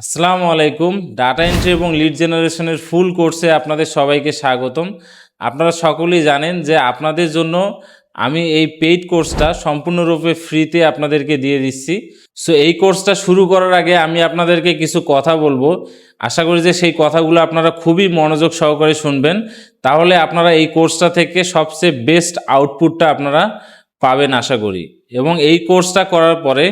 আসসালামু আলাইকুম। Data entry এবং লিড জেনারেশনের ফুল কোর্সে আপনাদের সবাইকে স্বাগতম। আপনারা সকলেই জানেন যে আপনাদের জন্য আমি এই পেইড কোর্সটা সম্পূর্ণরূপে ফ্রিতে আপনাদেরকে দিয়ে দিচ্ছি। সো এই কোর্সটা শুরু করার আগে আমি আপনাদেরকে কিছু কথা বলব। আশা করি যে সেই কথাগুলো আপনারা খুবই মনোযোগ সহকারে শুনবেন। তাহলে আপনারা এই কোর্সটা থেকে সবচেয়ে বেস্ট আউটপুটটা আপনারা পাবেন আশা করি। এবং এই কোর্সটা করার পরে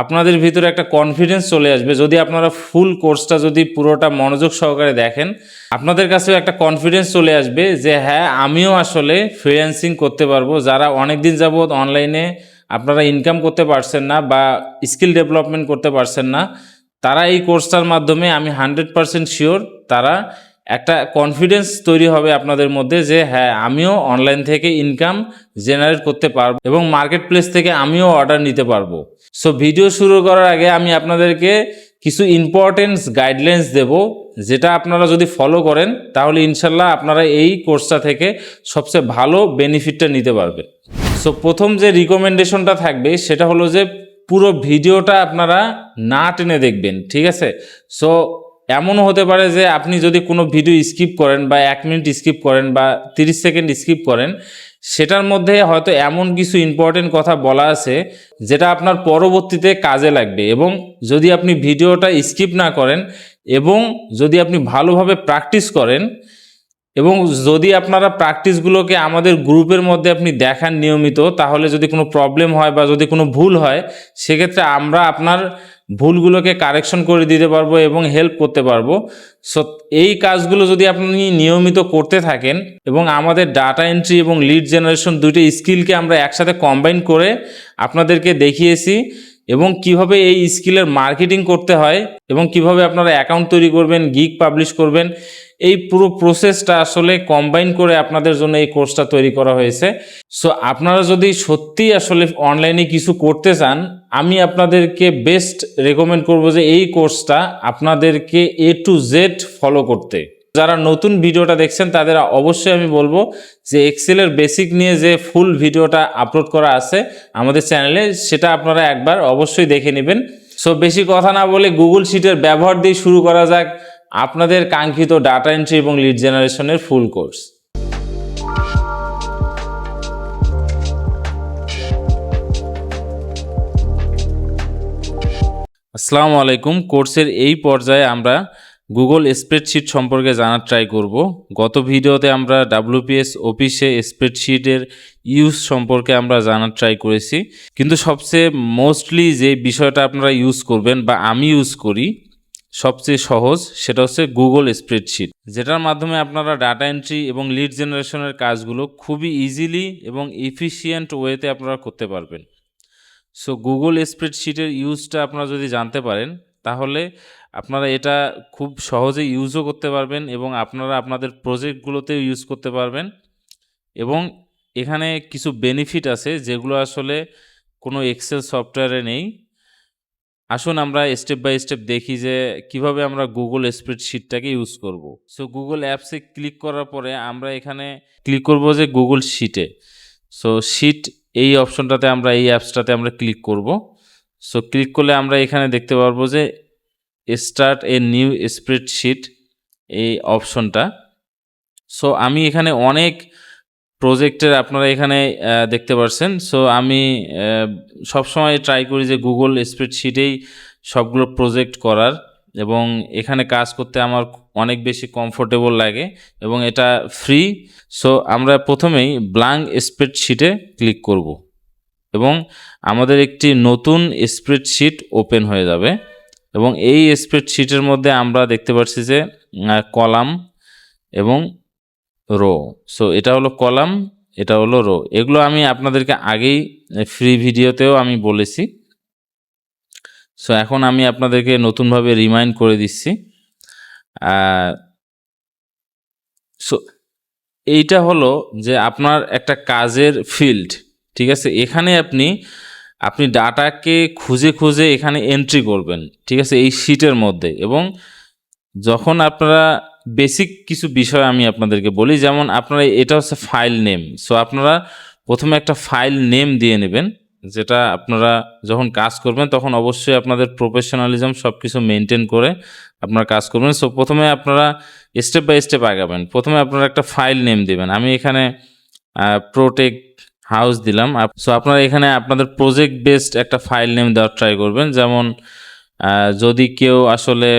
আপনাদের ভিতরে একটা কনফিডেন্স চলে আসবে। যদি আপনারা ফুল কোর্সটা যদি পুরোটা মনোযোগ সহকারে দেখেন, আপনাদের কাছেও একটা কনফিডেন্স চলে আসবে যে হ্যাঁ আমিও আসলে ফ্রিল্যান্সিং করতে পারব। যারা অনেক দিন যাবৎ অনলাইনে আপনারা ইনকাম করতে পারছেন না বা স্কিল ডেভেলপমেন্ট করতে পারছেন না, তারা এই কোর্সটার মাধ্যমে আমি হান্ড্রেড পারসেন্ট শিওর তারা একটা কনফিডেন্স তৈরি হবে আপনাদের মধ্যে যে হ্যাঁ আমিও অনলাইন থেকে ইনকাম জেনারেট করতে পারব এবং মার্কেট প্লেস থেকে আমিও অর্ডার নিতে পারব। সো ভিডিও শুরু করার আগে আমি আপনাদেরকে কিছু ইম্পর্টেন্স গাইডলাইন্স দেব, যেটা আপনারা যদি ফলো করেন, তাহলে ইনশাল্লাহ আপনারা এই কোর্সটা থেকে সবচেয়ে ভালো বেনিফিটটা নিতে পারবেন। সো প্রথম যে রিকমেন্ডেশনটা থাকবে, সেটা হলো যে, পুরো ভিডিওটা আপনারা না টেনে দেখবেন, ঠিক আছে? সো এমনও হতে পারে যে আপনি যদি কোনো ভিডিও স্কিপ করেন বা এক মিনিট স্কিপ করেন বা তিরিশ সেকেন্ড স্কিপ করেন, সেটার মধ্যে হয়তো এমন কিছু ইম্পর্টেন্ট কথা বলা আছে যেটা আপনার পরবর্তীতে কাজে লাগবে এবং যদি আপনি ভিডিওটা স্কিপ না করেন এবং যদি আপনি ভালোভাবে প্র্যাকটিস করেন এবং যদি আপনারা প্র্যাকটিসগুলোকে আমাদের গ্রুপের মধ্যে আপনি দেখান নিয়মিত, তাহলে যদি কোনো প্রবলেম হয় বা যদি কোনো ভুল হয়, সেক্ষেত্রে আমরা আপনার ভুলগুলোকে কারেকশন করে দিতে পারব এবং হেল্প করতে পারব। সো এই কাজগুলো যদি আপনি নিয়মিত করতে থাকেন এবং আমাদের ডাটা এন্ট্রি এবং লিড জেনারেশন দুইটা স্কিলকে আমরা একসাথে কম্বাইন করে আপনাদেরকে দেখিয়েছি এবং কীভাবে এই স্কিলের মার্কেটিং করতে হয় এবং কীভাবে আপনারা অ্যাকাউন্ট তৈরি করবেন, গিগ পাবলিশ করবেন, এই পুরো প্রসেসটা আসলে কম্বাইন করে আপনাদের জন্য এই কোর্সটা তৈরি করা হয়েছে। সো আপনারা যদি সত্যিই আসলে অনলাইনে কিছু করতে চান, আমি আপনাদেরকে বেস্ট রেকমেন্ড করব যে এই কোর্সটা আপনাদেরকে এ টু জেড ফলো করতে। যারা নতুন ভিডিওটা দেখছেন, তাদের অবশ্যই আমি বলব যে এক্সেলের বেসিক নিয়ে যে ফুল ভিডিওটা আপলোড করা আছে আমাদের চ্যানেলে সেটা আপনারা একবার অবশ্যই দেখে নেবেন। সো বেশি কথা না বলে গুগল শিটের ব্যবহার দিয়ে শুরু করা যাক আপনাদের কাঙ্ক্ষিত ডাটা এন্ট্রি এবং লিড জেনারেশনের ফুল কোর্স আসসালামু আলাইকুম। কোর্সের এই পর্যায়ে আমরা গুগল স্প্রেডশিট সম্পর্কে জানার ট্রাই করব। গত ভিডিওতে আমরা ডাব্লিউপিএস অফিসে স্প্রেডশিটের ইউজ সম্পর্কে আমরা জানার ট্রাই করেছি। কিন্তু সবচেয়ে মোস্টলি যে বিষয়টা আপনারা ইউজ করবেন বা আমি ইউজ করি, সবচেয়ে সহজ সেটা হচ্ছে গুগল স্প্রেডশিট যেটার মাধ্যমে আপনারা ডাটা এন্ট্রি এবং লিড জেনারেশনের কাজগুলো খুবই ইজিলি এবং এফিসিয়েন্ট ওয়েতে আপনারা করতে পারবেন। সো গুগল স্প্রেডশিটের ইউজটা আপনারা যদি জানতে পারেন তাহলে আপনারা এটা খুব সহজে ইউজও করতে পারবেন এবং আপনারা আপনাদের প্রজেক্টগুলোতেও ইউজ করতে পারবেন। এবং এখানে কিছু বেনিফিট আছে যেগুলো আসলে কোনো এক্সেল সফটওয়্যারে নেই। আসুন আমরা স্টেপ বাই স্টেপ দেখি যে কীভাবে আমরা গুগল স্প্রেডশিটটাকে ইউজ করব। সো গুগল অ্যাপসে ক্লিক করার পরে আমরা এখানে ক্লিক করব যে গুগল শিটে সো শিট এই অপশনটাতে আমরা, এই অ্যাপসটাতে আমরা ক্লিক করব। সো ক্লিক করলে আমরা এখানে দেখতে পারব যে স্টার্ট এ নিউ স্প্রেডশিট এই অপশনটা সো আমি এখানে অনেক প্রজেক্টের আপনারা এখানে দেখতে পাচ্ছেন সো আমি সবসময় ট্রাই করি যে গুগল স্প্রেডশিটেই সবগুলো প্রজেক্ট করার এবং এখানে কাজ করতে আমার অনেক বেশি কমফোর্টেবল লাগে এবং এটা ফ্রি সো আমরা প্রথমেই ব্লাঙ্ক স্প্রেডশিটে ক্লিক করব। এবং আমাদের একটি নতুন স্প্রেডশিট ওপেন হয়ে যাবে। এবং এই স্প্রেডশিটের মধ্যে আমরা দেখতে পাচ্ছি যে কলাম এবং রো। সো এটা হলো কলাম, এটা হলো রো। এগুলো আমি আপনাদেরকে আগেই ফ্রি ভিডিওতেও আমি বলেছি। সো এখন আমি আপনাদেরকে নতুনভাবে রিমাইন্ড করে দিচ্ছি। সো এইটা হলো যে আপনার একটা কাজের ফিল্ড ঠিক আছে? এখানে আপনি আপনি ডাটাকে খুঁজে খুঁজে এখানে এন্ট্রি করবেন, ঠিক আছে? এই শিটের মধ্যে। এবং যখন আপনারা বেসিক কিছু বিষয় আমি আপনাদেরকে বলি, যেমন আপনারা, এটা হচ্ছে ফাইল নেম সো আপনারা প্রথমে একটা ফাইল নেম দিয়ে নেবেন, যেটা আপনারা যখন কাজ করবেন, তখন অবশ্যই আপনাদের প্রফেশনালিজম সব কিছু মেনটেন করে আপনারা কাজ করবেন। সো প্রথমে আপনারা স্টেপ বাই স্টেপ আগাবেন। প্রথমে আপনারা একটা ফাইল নেম দেবেন। আমি এখানে প্রোটেক হাউস দিলাম। সো আপনারা এখানে আপনাদের প্রজেক্ট বেসড একটা ফাইল নেম দেওয়ার ট্রাই করবেন। যেমন যদি কেউ আসলে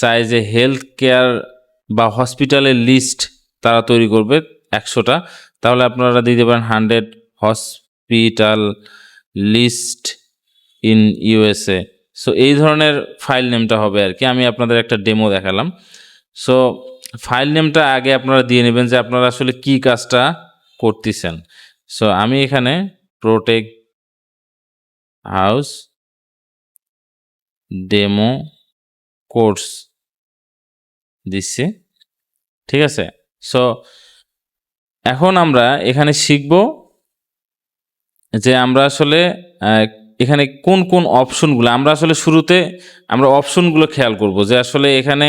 চায় যে হেলথ কেয়ার বা হসপিটালের লিস্ট তারা তৈরি করবে একশোটা, তাহলে আপনারা দিতে পারেন hundred hospital list in USA so এই ধরনের ফাইল নেমটা হবে আর কি। আমি আপনাদের একটা ডেমো দেখালাম। সো ফাইল নেমটা আগে আপনারা দিয়ে নেবেন যে আপনারা আসলে কি কাজটা করতেছেন। সো আমি এখানে প্রোটেক হাউস ডেমো কোর্স দিচ্ছি। ঠিক আছে? সো এখন আমরা এখানে শিখব যে আমরা আসলে এখানে কোন কোন অপশনগুলো আমরা আসলে শুরুতে আমরা অপশনগুলো খেয়াল করব যে আসলে এখানে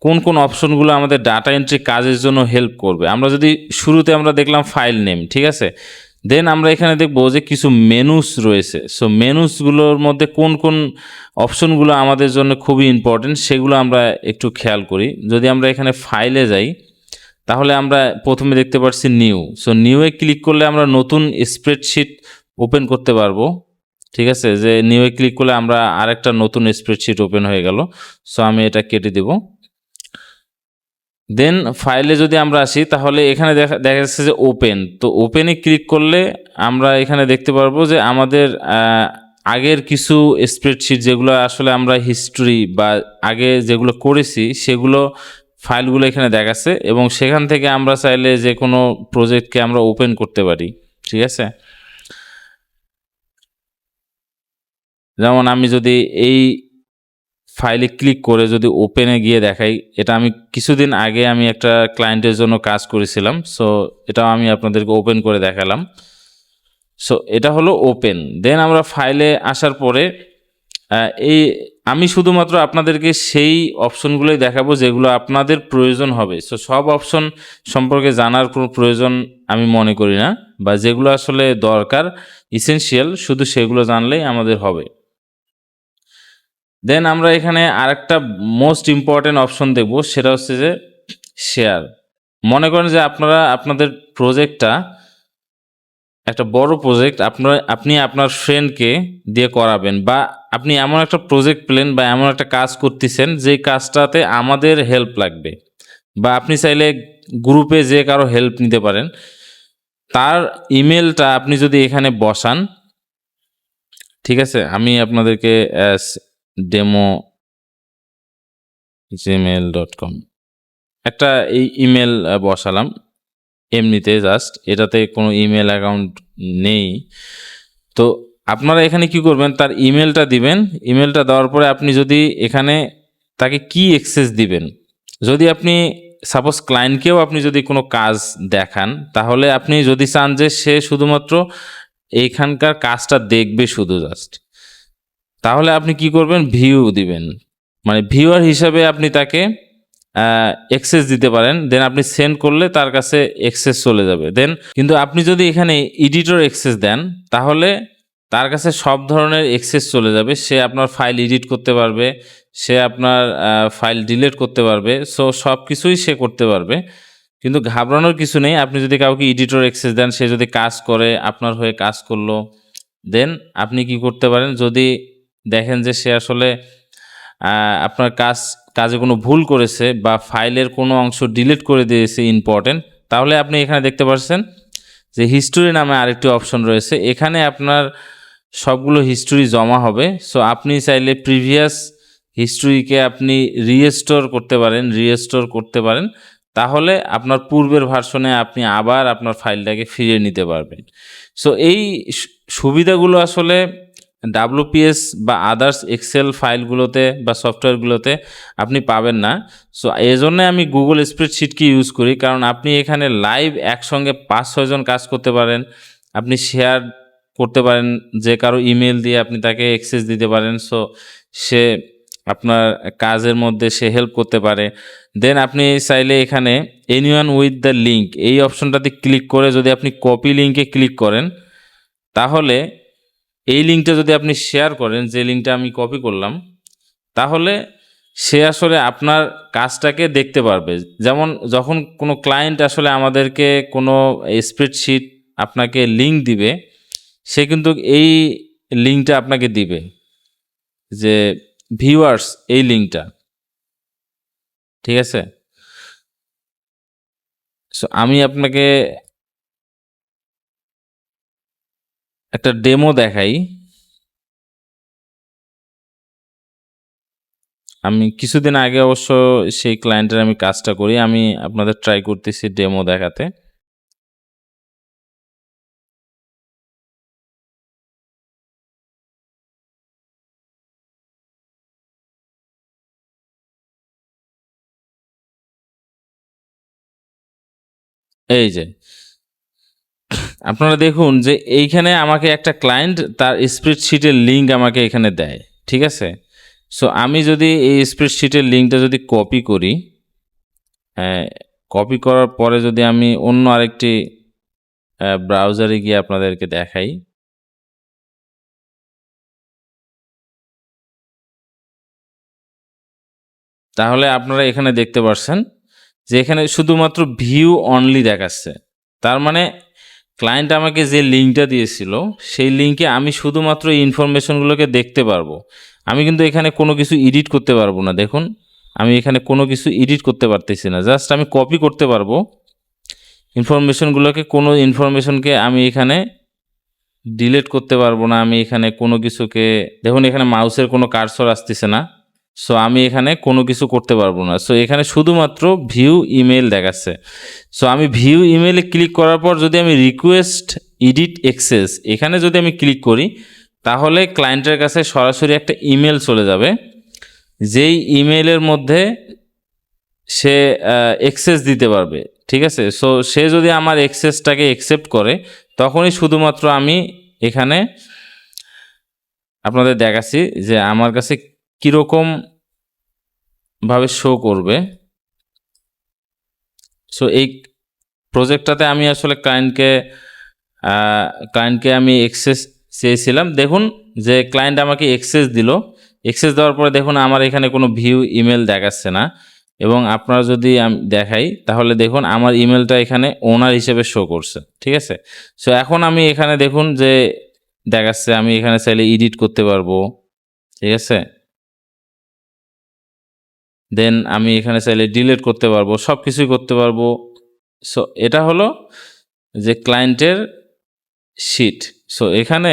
কোন কোন অপশনগুলো আমাদের ডাটা এন্ট্রি কাজের জন্য হেল্প করবে? আমরা যদি শুরুতে আমরা দেখলাম ফাইল নেম ঠিক আছে? দেন আমরা এখানে দেখব যে কিছু মেনুস রয়েছে। সো মেনুসগুলোর মধ্যে কোন কোন অপশনগুলো আমাদের জন্য খুবই ইম্পর্টেন্ট সেগুলো আমরা একটু খেয়াল করি। যদি আমরা এখানে ফাইলে যাই, তাহলে আমরা প্রথমে দেখতে পাচ্ছি নিউ সো নিউয়ে ক্লিক করলে আমরা নতুন স্প্রেডশিট ওপেন করতে পারব। ঠিক আছে? যে নিউয়ে ক্লিক করলে আমরা আরেকটা নতুন স্প্রেডশিট ওপেন হয়ে গেল। সো আমি এটা কেটে দেব। দেন ফাইলে যদি আমরা আসি, তাহলে এখানে দেখা দেখা যাচ্ছে যে ওপেন তো ওপেনে ক্লিক করলে আমরা এখানে দেখতে পারব যে আমাদের আগের কিছু স্প্রেডশিট যেগুলো আসলে আমরা হিস্ট্রি বা আগে যেগুলো করেছি, সেগুলো ফাইলগুলো এখানে দেখাচ্ছে এবং সেখান থেকে আমরা চাইলে যে কোনো প্রজেক্টকে আমরা ওপেন করতে পারি। ঠিক আছে? যেমন আমি যদি এই ফাইলে ক্লিক করে যদি ওপেনে গিয়ে দেখাই, এটা আমি কিছুদিন আগে আমি একটা ক্লায়েন্টের জন্য কাজ করেছিলাম সো এটাও আমি আপনাদেরকে ওপেন করে দেখালাম। সো এটা হলো ওপেন দেন আমরা ফাইলে আসার পরে এই আমি শুধুমাত্র আপনাদেরকে সেই অপশনগুলোই দেখাবো যেগুলো আপনাদের প্রয়োজন হবে। সো সব অপশন সম্পর্কে জানার কোনো প্রয়োজন আমি মনে করি না, বা যেগুলো আসলে দরকার ইসেনশিয়াল শুধু সেগুলো জানলেই আমাদের হবে। দেন আমরা এখানে আরেকটা মোস্ট ইম্পর্টেন্ট অপশন দেখব, সেটা হচ্ছে যে শেয়ার মনে করেন যে আপনারা, আপনাদের প্রজেক্টটা একটা বড় প্রজেক্ট আপনার, আপনি আপনার ফ্রেন্ডকে দিয়ে করাবেন, বা আপনি এমন একটা প্রজেক্ট প্লেন, বা এমন একটা কাজ করতেছেন, যে কাজটাতে আমাদের হেল্প লাগবে। বা আপনি চাইলে গ্রুপে যে কারও হেল্প নিতে পারেন, তার ইমেলটা আপনি যদি এখানে বসান, ঠিক আছে? আমি আপনাদেরকে ডেমো জিমেল ডট কম একটা এই ইমেল বসালাম। এমনিতে জাস্ট এটাতে কোনো ইমেল অ্যাকাউন্ট নেই। তো আপনারা এখানে কি করবেন, তার ইমেলটা দিবেন। ইমেলটা দেওয়ার পরে আপনি যদি এখানে তাকে কি অ্যাক্সেস দিবেন? যদি আপনি সাপোজ ক্লায়েন্টকেও আপনি যদি কোনো কাজ দেখান, তাহলে আপনি যদি চান যে সে শুধুমাত্র এইখানকার কাজটা দেখবে শুধু জাস্ট তাহলে আপনি কি করবেন? ভিউ দিবেন। মানে ভিউয়ার হিসাবে আপনি তাকে এক্সেস দিতে পারেন। দেন আপনি সেন্ড করলে তার কাছে এক্সেস চলে যাবে। দেন কিন্তু আপনি যদি এখানে এডিটর এক্সেস দেন, তাহলে তার কাছে সব ধরনের এক্সেস চলে যাবে। সে আপনার ফাইল এডিট করতে পারবে, সে আপনার ফাইল ডিলিট করতে পারবে। সো সব কিছুই সে করতে পারবে। কিন্তু ঘাবড়ানোর কিছু নেই। আপনি যদি কাউকে এডিটর এক্সেস দেন, সে যদি কাজ করে, আপনার হয়ে কাজ করল দেন আপনি কি করতে পারেন? যদি দেখেন যে সে আসলে আপনার কাজ, কাজে কোনো ভুল করেছে বা ফাইলের কোনো অংশ ডিলিট করে দিয়েছে ইম্পর্টেন্ট তাহলে আপনি এখানে দেখতে পাচ্ছেন যে হিস্টোরি নামে আরেকটি অপশন রয়েছে। এখানে আপনার সবগুলো হিস্টোরি জমা হবে। সো আপনি চাইলে প্রিভিয়াস হিস্টোরিকে আপনি রিস্টোর করতে পারেন রিস্টোর করতে পারেন। তাহলে আপনার পূর্বের ভার্সনে আপনি আবার আপনার ফাইলটাকে ফিরিয়ে নিতে পারবেন। সো এই সুবিধাগুলো আসলে ডাব্লুপিএস বা আদার্স এক্সেল ফাইলগুলোতে বা সফটওয়্যারগুলোতে আপনি পাবেন না। সো এই জন্যে আমি গুগল স্প্রেডশিটকে ইউজ করি? কারণ আপনি এখানে লাইভ একসঙ্গে পাঁচ ছয়জন কাজ করতে পারেন। আপনি শেয়ার করতে পারেন, যে কারও ইমেল দিয়ে আপনি তাকে অ্যাক্সেস দিতে পারেন। সো সে আপনার কাজের মধ্যে সে হেল্প করতে পারে। দেন আপনি চাইলে এখানে এনিওয়ান উইথ দ্য লিঙ্ক এই অপশনটাতে ক্লিক করে যদি আপনি কপি লিঙ্কে ক্লিক করেন, তাহলে এই লিঙ্কটা যদি আপনি শেয়ার করেন, যে লিঙ্কটা আমি কপি করলাম, তাহলে সে আসলে আপনার কাজটাকে দেখতে পারবে। যেমন যখন কোনো ক্লায়েন্ট আসলে আমাদেরকে কোনো স্প্রেডশিট আপনাকে লিঙ্ক দিবে, সে কিন্তু এই লিঙ্কটা আপনাকে দিবে। যে ভিউয়ার্স এই লিঙ্কটা ঠিক আছে? সো আমি আপনাকে একটা ডেমো দেখাই। আমি কিছুদিন আগে অবশ্য সেই ক্লায়েন্টের আমি কাজটা করি, আমি আপনাদের ট্রাই করতেছি ডেমো দেখাতে। এই যে। আপনারা দেখুন যে এইখানে আমাকে একটা ক্লায়েন্ট তার স্প্রেডশিটের লিঙ্ক আমাকে এখানে দেয়, ঠিক আছে? সো আমি যদি এই স্প্রেডশিটের লিঙ্কটা যদি কপি করি কপি করার পরে যদি আমি অন্য আরেকটি ব্রাউজারে গিয়ে আপনাদেরকে দেখাই। তাহলে আপনারা এখানে দেখতে পাচ্ছেন যে এখানে শুধুমাত্র ভিউ অনলি দেখাচ্ছে। তার মানে ক্লায়েন্ট আমাকে যে লিঙ্কটা দিয়েছিল, সেই লিঙ্কে আমি শুধুমাত্র ইনফরমেশনগুলোকে দেখতে পারব। আমি কিন্তু এখানে কোনো কিছু এডিট করতে পারব না, দেখুন। আমি এখানে কোনো কিছু এডিট করতে পারতেছি না জাস্ট আমি কপি করতে পারব। ইনফরমেশনগুলোকে কোনো ইনফরমেশনকে আমি এখানে ডিলিট করতে পারব না, আমি এখানে কোনো কিছুকে, দেখুন এখানে মাউসের কোনো কারসর আসতেছে না। সো আমি এখানে কোনো কিছু করতে পারব না। সো এখানে শুধুমাত্র ভিউ ইমেল দেখাচ্ছে। সো আমি ভিউ ইমেলে ক্লিক করার পর যদি আমি রিকোয়েস্ট এডিট এক্সেস এখানে যদি আমি ক্লিক করি, তাহলে ক্লায়েন্টের কাছে সরাসরি একটা ইমেল চলে যাবে। যেই ইমেলের মধ্যে সে এক্সেস দিতে পারবে। ঠিক আছে? সো সে যদি আমার এক্সেসটাকে অ্যাকসেপ্ট করে, তখনই শুধুমাত্র আমি এখানে আপনাদের দেখাচ্ছি যে আমার কাছে কীরকম ভাবে শো করবে। সো এই প্রজেক্টটাতে আমি আসলে ক্লায়েন্টকে ক্লায়েন্টকে আমি এক্সেস চেয়েছিলাম। দেখুন যে ক্লায়েন্ট আমাকে এক্সেস দিল। এক্সেস দেওয়ার পরে দেখুন আমার এখানে কোনো ভিউ ইমেল দেখাচ্ছে না। এবং আপনারা যদি আমি, দেখাই, তাহলে দেখুন আমার ইমেলটা এখানে ওনার হিসেবে শো করছে। ঠিক আছে? সো এখন আমি এখানে দেখুন যে দেখাচ্ছে, আমি এখানে চাইলে এডিট করতে পারব। ঠিক আছে? দেন আমি এখানে চাইলে ডিলিট করতে পারব সব কিছুই করতে পারব। সো এটা হলো যে ক্লায়েন্টের শিট সো এখানে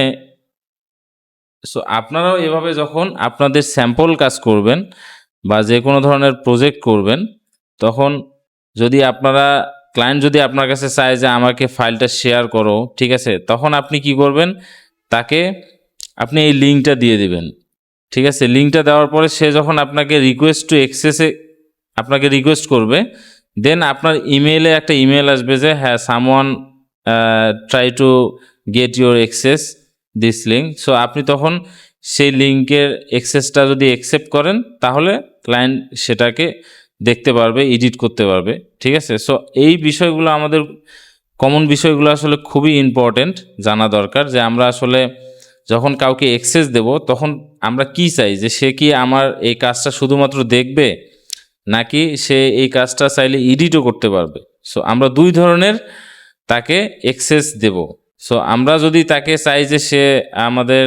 সো আপনারাও এভাবে যখন আপনাদের স্যাম্পল কাজ করবেন বা যে কোনো ধরনের প্রজেক্ট করবেন, তখন যদি আপনারা ক্লায়েন্ট যদি আপনার কাছে চায় যে আমাকে ফাইলটা শেয়ার করো, ঠিক আছে? তখন আপনি কি করবেন? তাকে আপনি এই লিঙ্কটা দিয়ে দিবেন। ঠিক আছে লিঙ্কটা দেওয়ার পরে সে যখন আপনাকে রিকোয়েস্ট টু এক্সেসে আপনাকে রিকোয়েস্ট করবে দেন আপনার ইমেলে একটা ইমেল আসবে যে হ্যাঁ someone try to get your access this link so আপনি তখন সেই লিঙ্কের এক্সেসটা যদি অ্যাকসেপ্ট করেন, তাহলে ক্লায়েন্ট সেটাকে দেখতে পারবে এডিট করতে পারবে, ঠিক আছে? সো এই বিষয়গুলো আমাদের কমন বিষয়গুলো আসলে খুবই ইম্পর্টেন্ট জানা দরকার যে, আমরা আসলে যখন কাউকে এক্সেস দেব, তখন আমরা কি চাই? যে সে কি আমার এই কাজটা শুধুমাত্র দেখবে, নাকি সে এই কাজটা চাইলে এডিটও করতে পারবে? সো আমরা দুই ধরনের তাকে এক্সেস দেব। সো আমরা যদি তাকে চাই যে সে আমাদের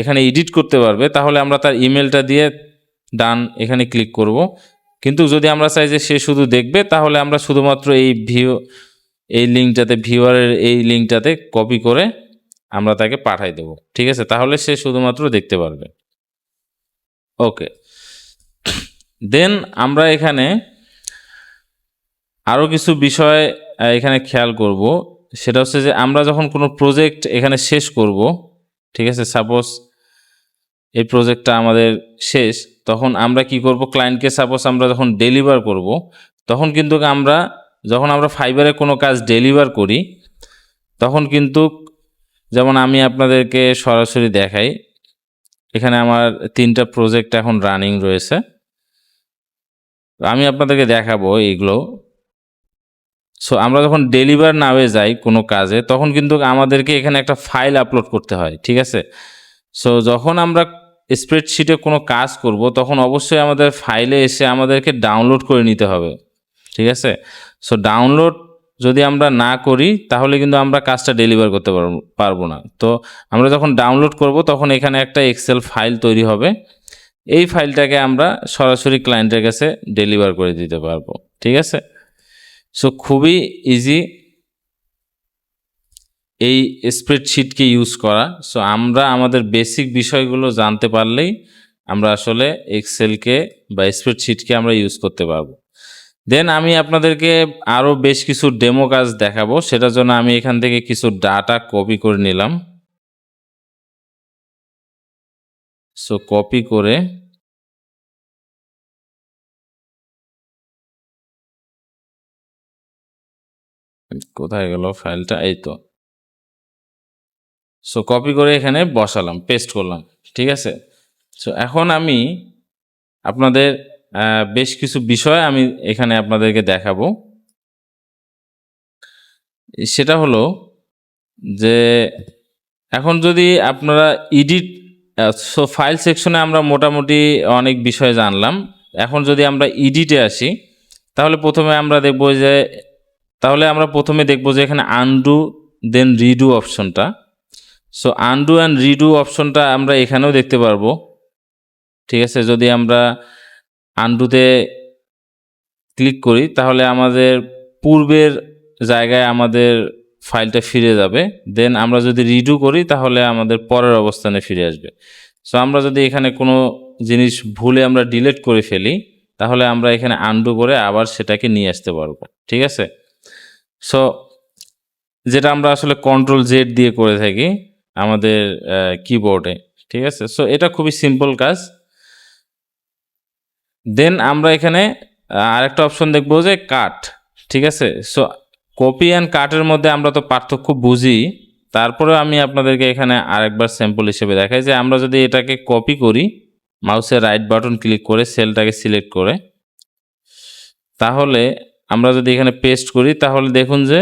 এখানে এডিট করতে পারবে, তাহলে আমরা তার ইমেলটা দিয়ে ডান এখানে ক্লিক করব। কিন্তু যদি আমরা চাই যে সে শুধু দেখবে, তাহলে আমরা শুধুমাত্র এই ভিউ এই লিঙ্কটাতে ভিউয়ারের এই লিঙ্কটাতে কপি করে আমরা তাকে পাঠাই দেব, ঠিক আছে? তাহলে সে শুধুমাত্র দেখতে পারবে। ওকে। দেন আমরা এখানে আরও কিছু বিষয় এখানে খেয়াল করব। সেটা হচ্ছে যে আমরা যখন কোনো প্রজেক্ট এখানে শেষ করব, ঠিক আছে? সাপোজ এই প্রজেক্টটা আমাদের শেষ, তখন আমরা কি করব? ক্লায়েন্টকে সাপোজ আমরা যখন ডেলিভার করব, তখন কিন্তু আমরা, যখন আমরা ফাইবারে কোনো কাজ ডেলিভার করি, তখন কিন্তু যেমন আমি আপনাদেরকে সরাসরি দেখাই, এখানে আমার তিনটা প্রজেক্ট এখন রানিং রয়েছে। আমি আপনাদেরকে দেখাবো এইগুলো সো আমরা যখন ডেলিভার নাওয়ে যাই কোনো কাজে, তখন কিন্তু আমাদেরকে এখানে একটা ফাইল আপলোড করতে হয়, ঠিক আছে? সো যখন আমরা স্প্রেডশিটে কোনো কাজ করব, তখন অবশ্যই আমাদের ফাইলে এসে আমাদেরকে ডাউনলোড করে নিতে হবে, ঠিক আছে? সো ডাউনলোড যদি আমরা না করি, তাহলে কিন্তু আমরা কাজটা ডেলিভার করতে পারব না। তো আমরা যখন ডাউনলোড করব, তখন এখানে একটা এক্সেল ফাইল তৈরি হবে। এই ফাইলটাকে আমরা সরাসরি ক্লায়েন্টের কাছে ডেলিভার করে দিতে পারব, ঠিক আছে? সো খুবই ইজি এই স্প্রেডশিটকে ইউজ করা। সো আমরা আমাদের বেসিক বিষয়গুলো জানতে পারলেই আমরা আসলে এক্সেলকে বা স্প্রেডশিটকে আমরা ইউজ করতে পারব। দেন আমি আপনাদেরকে আরও বেশ কিছু ডেমো কাজ দেখাবো। সেটার জন্য আমি এখান থেকে কিছু ডাটা কপি করে নিলাম। সো কপি করে কোথায় গেল ফাইলটা এই তো। সো কপি করে এখানে বসালাম পেস্ট করলাম, ঠিক আছে? সো এখন আমি আপনাদের বেশ কিছু বিষয় আমি এখানে আপনাদেরকে দেখাবো। সেটা হলো যে এখন যদি আপনারা ইডিট সো ফাইল সেকশনে আমরা মোটামুটি অনেক বিষয় জানলাম। এখন যদি আমরা ইডিটে আসি, তাহলে প্রথমে আমরা দেখব যে, তাহলে আমরা প্রথমে দেখব যে এখানে আনডু দেন রিডু অপশনটা। সো আনডু অ্যান্ড রিডু অপশনটা আমরা এখানেও দেখতে পারব। ঠিক আছে? যদি আমরা আনডুতে ক্লিক করি, তাহলে আমাদের পূর্বের জায়গায় আমাদের ফাইলটা ফিরে যাবে। দেন আমরা যদি রিডু করি, তাহলে আমাদের পরের অবস্থানে ফিরে আসবে। সো আমরা যদি এখানে কোনো জিনিস ভুলে আমরা ডিলিট করে ফেলি, তাহলে আমরা এখানে আনডু করে আবার সেটাকে নিয়ে আসতে পারব। ঠিক আছে? সো যেটা আমরা আসলে কন্ট্রোল জেড দিয়ে করে থাকি আমাদের কিবোর্ডে ঠিক আছে? সো এটা খুবই সিম্পল কাজ। দেন আমরা এখানে আরেকটা অপশন দেখব যে কাট ঠিক আছে? সো কপি অ্যান্ড কাটের মধ্যে আমরা তো পার্থক্য বুঝি। তারপরে আমি আপনাদেরকে এখানে আরেকবার স্যাম্পল হিসেবে দেখাই যে আমরা যদি এটাকে কপি করি মাউসের রাইট বাটন ক্লিক করে সেলটাকে সিলেক্ট করে, তাহলে আমরা যদি এখানে পেস্ট করি, তাহলে দেখুন যে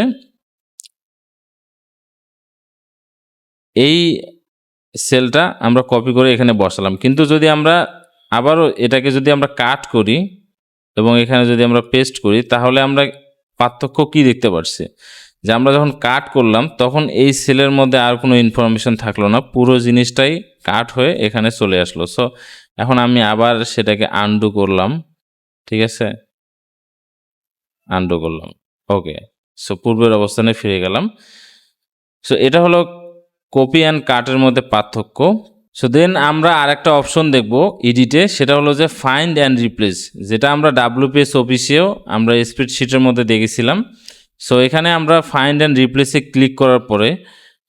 এই সেলটা আমরা কপি করে এখানে বসালাম। কিন্তু যদি আমরা আবারও এটাকে যদি আমরা কাট করি এবং এখানে যদি আমরা পেস্ট করি, তাহলে আমরা পার্থক্য কি দেখতে পাচ্ছি যে আমরা যখন কাট করলাম, তখন এই সেলের মধ্যে আর কোনো ইনফরমেশন থাকল না, পুরো জিনিসটাই কাট হয়ে এখানে চলে আসলো। সো এখন আমি আবার সেটাকে আন্ডু করলাম, ঠিক আছে? আন্ডু করলাম ওকে সো পূর্বের অবস্থানে ফিরে গেলাম। সো এটা হলো কপি অ্যান্ড কাটের মধ্যে পার্থক্য। সো দেন আমরা আরেকটা অপশন দেখব এডিটে সেটা হলো যে ফাইন্ড অ্যান্ড রিপ্লেস যেটা আমরা ডাব্লিউপিএস অফিসেও আমরা স্প্রেডশিটের মধ্যে দেখেছিলাম। সো এখানে আমরা ফাইন্ড অ্যান্ড রিপ্লেসে ক্লিক করার পরে,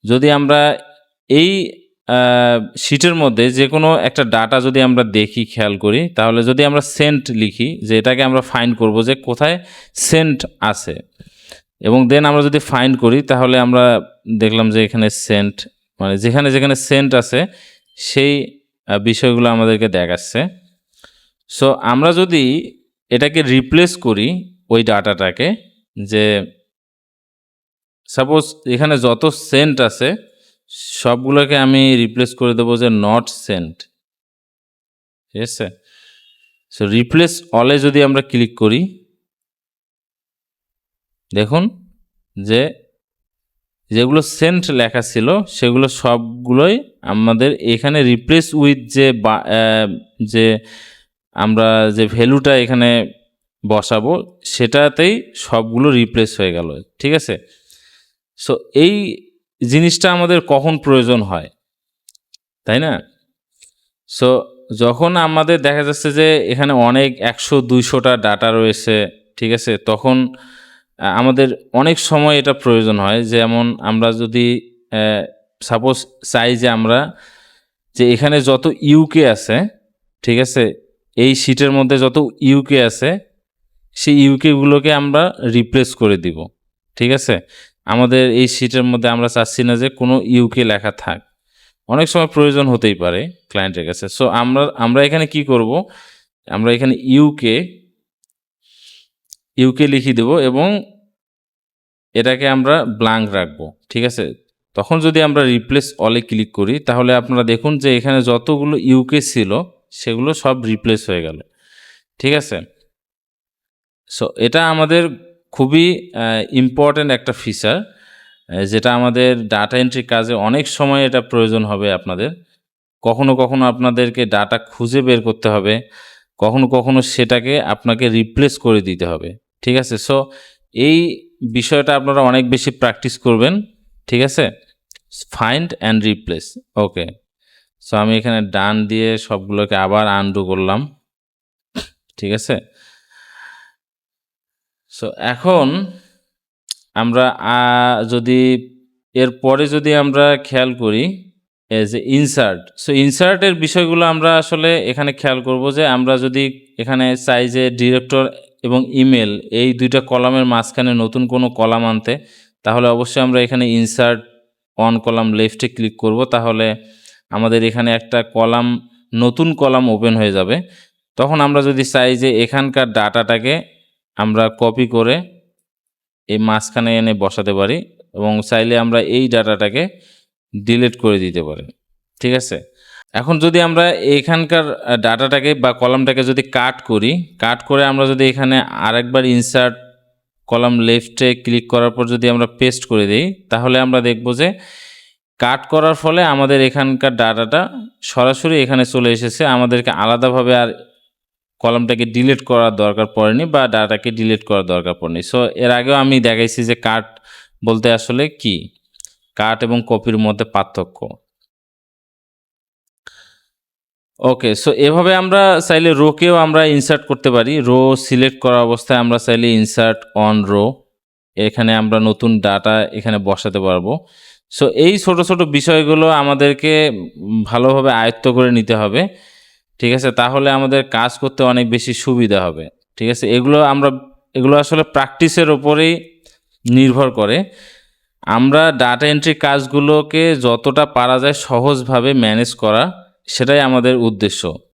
যদি আমরা এই শিটের মধ্যে যে কোনো একটা ডাটা যদি আমরা দেখি, খেয়াল করি, তাহলে যদি আমরা সেন্ট লিখি, যে এটাকে আমরা ফাইন্ড করব যে কোথায় সেন্ট আছে। এবং দেন আমরা যদি ফাইন্ড করি, তাহলে আমরা দেখলাম যে এখানে সেন্ট মানে যেখানে যেখানে সেন্ট আছে সেই বিষয়গুলো আমাদেরকে দেখাচ্ছে। সো আমরা যদি এটাকে রিপ্লেস করি ওই ডাটাটাকে যে সাপোজ এখানে যত সেন্ট আছে, সবগুলোকে আমি রিপ্লেস করে দেবো যে নট সেন্ট ঠিক আছে? সো রিপ্লেস অলে যদি আমরা ক্লিক করি, দেখুন যে যেগুলো সেন্ট লেখা ছিল, সেগুলো সবগুলোই আমাদের এখানে রিপ্লেস উইথ যে যে আমরা যে ভ্যালুটা এখানে বসাবো, সেটাতেই সবগুলো রিপ্লেস হয়ে গেল, ঠিক আছে? সো এই জিনিসটা আমাদের কখন প্রয়োজন হয়, তাই না? সো যখন আমাদের দেখা যাচ্ছে যে এখানে অনেক একশো, দুইশোটা ডাটা রয়েছে, ঠিক আছে? তখন আমাদের অনেক সময় এটা প্রয়োজন হয়, যেমন আমরা যদি সাপোজ চাই যে আমরা, যে এখানে যত ইউকে আছে, ঠিক আছে, এই শিটের মধ্যে যত ইউকে আছে, সেই ইউকেগুলোকে আমরা রিপ্লেস করে দিব, ঠিক আছে? আমাদের এই শিটের মধ্যে আমরা চাচ্ছি না যে কোনো ইউকে লেখা থাক। অনেক সময় প্রয়োজন হতেই পারে ক্লায়েন্টের কাছে। সো আমরা আমরা এখানে কি করব? আমরা এখানে ইউকে ইউকে লিখে দেব এবং এটাকে আমরা ব্ল্যাঙ্ক রাখব, ঠিক আছে? তখন যদি আমরা রিপ্লেস অলে ক্লিক করি, তাহলে আপনারা দেখুন যে এখানে যতগুলো ইউকে ছিল, সেগুলো সব রিপ্লেস হয়ে গেল, ঠিক আছে? সো এটা আমাদের খুবই ইম্পর্ট্যান্ট একটা ফিচার যেটা আমাদের ডাটা এন্ট্রি কাজে অনেক সময় এটা প্রয়োজন হবে আপনাদের। কখনো কখনো আপনাদেরকে ডাটা খুঁজে বের করতে হবে, কখনো কখনো সেটাকে আপনাকে রিপ্লেস করে দিতে হবে। ঠিক আছে? সো এই বিষয়টা আপনারা অনেক বেশি প্র্যাকটিস করবেন, ঠিক আছে? Find and replace okay so আমি এখানে ডান দিয়ে সবগুলোকে আবার আনডু করলাম, ঠিক আছে? সো এখন আমরা যদি এরপরে যদি আমরা খেয়াল করি এ ইনসার্ট সো ইনসার্টের বিষয়গুলো আমরা আসলে এখানে খেয়াল করব যে আমরা যদি এখানে চাই যে ডিরেক্টর এবং ইমেল এই দুইটা কলামের মাঝখানে নতুন কোনো কলাম আনতে, তাহলে অবশ্যই আমরা এখানে ইনসার্ট অন কলাম লেফটে ক্লিক করব, তাহলে আমাদের এখানে একটা কলাম, নতুন কলাম ওপেন হয়ে যাবে। তখন আমরা যদি চাই যে এখানকার ডাটাটাকে আমরা কপি করে এই মাঝখানে এনে বসাতে পারি এবং চাইলে আমরা এই ডাটাটাকে ডিলিট করে দিতে পারি। ঠিক আছে? এখন যদি আমরা এখানকার ডাটাটাকে বা কলামটাকে যদি কাট করি কাট করে আমরা যদি এখানে আরেকবার ইনসার্ট কলাম লেফটে ক্লিক করার পর যদি আমরা পেস্ট করে দিই, তাহলে আমরা দেখব যে কাট করার ফলে আমাদের এখানকার ডাটাটা সরাসরি এখানে চলে এসেছে। আমাদেরকে আলাদাভাবে আর কলামটাকে ডিলিট করার দরকার পড়েনি বা ডাটাকে ডিলিট করার দরকার পড়েনি। সো এর আগেও আমি দেখাইছি যে কাট বলতে আসলে কি? কাট এবং কপির মধ্যে পার্থক্য। ওকে সো এভাবে আমরা চাইলে রোকেও আমরা ইনসার্ট করতে পারি। রো সিলেক্ট করা অবস্থায় আমরা চাইলে ইনসার্ট অন রো এখানে আমরা নতুন ডাটা এখানে বসাতে পারব। সো এই ছোট ছোট বিষয়গুলো আমাদেরকে ভালোভাবে আয়ত্ত করে নিতে হবে। ঠিক আছে? তাহলে আমাদের কাজ করতে অনেক বেশি সুবিধা হবে। ঠিক আছে? এগুলো আমরা, এগুলো আসলে প্র্যাকটিসের ওপরেই নির্ভর করে। আমরা ডাটা এন্ট্রি কাজগুলোকে যতটা পারা যায় সহজভাবে ম্যানেজ করা সেটাই আমাদের উদ্দেশ্য।